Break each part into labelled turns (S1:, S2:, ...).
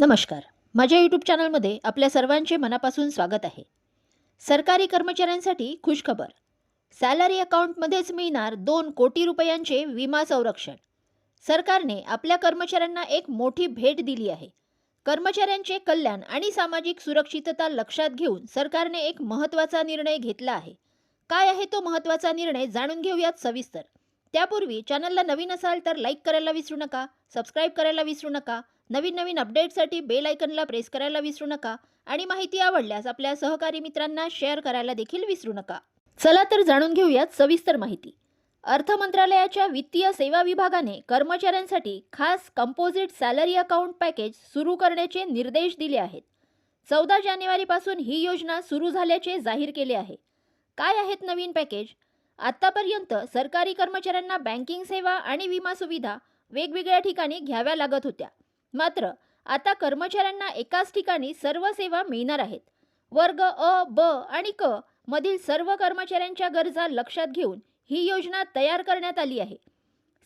S1: नमस्कार. माझ्या यूट्यूब चॅनलमध्ये आपल्या सर्वांचे मनापासून स्वागत आहे. सरकारी कर्मचाऱ्यांसाठी खुशखबर. सॅलरी अकाउंटमध्येच मिळणार दोन कोटी रुपयांचे विमा संरक्षण. सरकारने आपल्या कर्मचाऱ्यांना एक मोठी भेट दिली आहे. कर्मचाऱ्यांचे कल्याण आणि सामाजिक सुरक्षितता लक्षात घेऊन सरकारने एक महत्त्वाचा निर्णय घेतला आहे. काय आहे तो महत्त्वाचा निर्णय जाणून घेऊयात सविस्तर. त्यापूर्वी चॅनलला नवीन असाल तर लाईक करायला विसरू नका सबस्क्राईब करायला विसरू नका नवीन नवीन अपडेटसाठी बेल आयकनला प्रेस करायला विसरू नका आणि माहिती आवडल्यास आपल्या सहकारी मित्रांना शेअर करायला देखील विसरू नका. चला तर जाणून घेऊयात सविस्तर माहिती. अर्थ मंत्रालयाच्या वित्तीय सेवा विभागाने कर्मचाऱ्यांसाठी खास कंपोजिट सॅलरी अकाउंट पॅकेज सुरू करण्याचे निर्देश दिले आहेत. चौदा जानेवारीपासून ही योजना सुरू झाल्याचे जाहीर केले आहे. काय आहेत नवीन पॅकेज आत्तापर्यंत सरकारी कर्मचाऱ्यांना बँकिंग सेवा आणि विमा सुविधा वेगवेगळ्या ठिकाणी घ्याव्या लागत होत्या. मात्र आता कर्मचाऱ्यांना एकाच ठिकाणी सर्व सेवा मिळणार आहेत. वर्ग अ ब आणि क मधील सर्व कर्मचाऱ्यांच्या गरजा लक्षात घेऊन ही योजना तयार करण्यात आली आहे.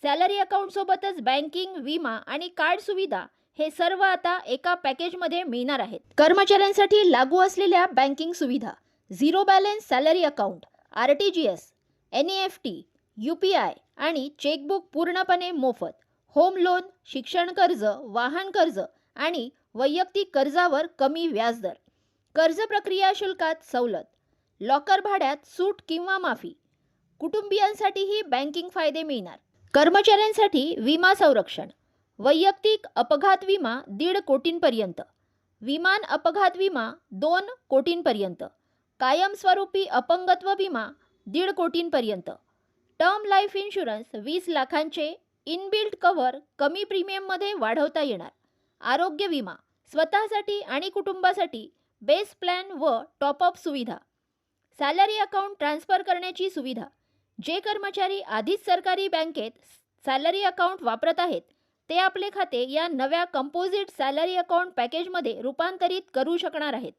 S1: सॅलरी अकाउंटसोबतच बँकिंग विमा आणि कार्ड सुविधा हे सर्व आता एका पॅकेजमध्ये मिळणार आहेत. कर्मचाऱ्यांसाठी लागू असलेल्या बँकिंग सुविधा zero balance salary account R T G S N E F T U P I आणि चेकबुक पूर्णपणे मोफत. होम लोन शिक्षण कर्ज वाहन कर्ज आणि वैयक्तिक कर्जावर कमी व्याजदर. कर्ज प्रक्रिया शुल्कात सवलत. लॉकर भाड्यात सूट किंवा माफी. कुटुंबियांसाठीही बँकिंग फायदे मिळणार. कर्मचाऱ्यांसाठी विमा संरक्षण. वैयक्तिक अपघात विमा दीड कोटींपर्यंत. विमान अपघात विमा दोन कोटींपर्यंत. कायमस्वरूपी अपंगत्व विमा दीड कोटींपर्यंत. टर्म लाईफ इन्शुरन्स वीस लाखांचे इनबिल्ट कव्हर कमी प्रीमियममध्ये वाढवता येणार. आरोग्य विमा स्वतःसाठी आणि कुटुंबासाठी बेस प्लॅन व टॉपअप सुविधा. सॅलरी अकाउंट ट्रान्स्फर करण्याची सुविधा. जे कर्मचारी आधीच सरकारी बँकेत सॅलरी अकाउंट वापरत आहेत ते आपले खाते या नव्या कंपोजिट सॅलरी अकाउंट पॅकेजमध्ये रूपांतरित करू शकणार आहेत.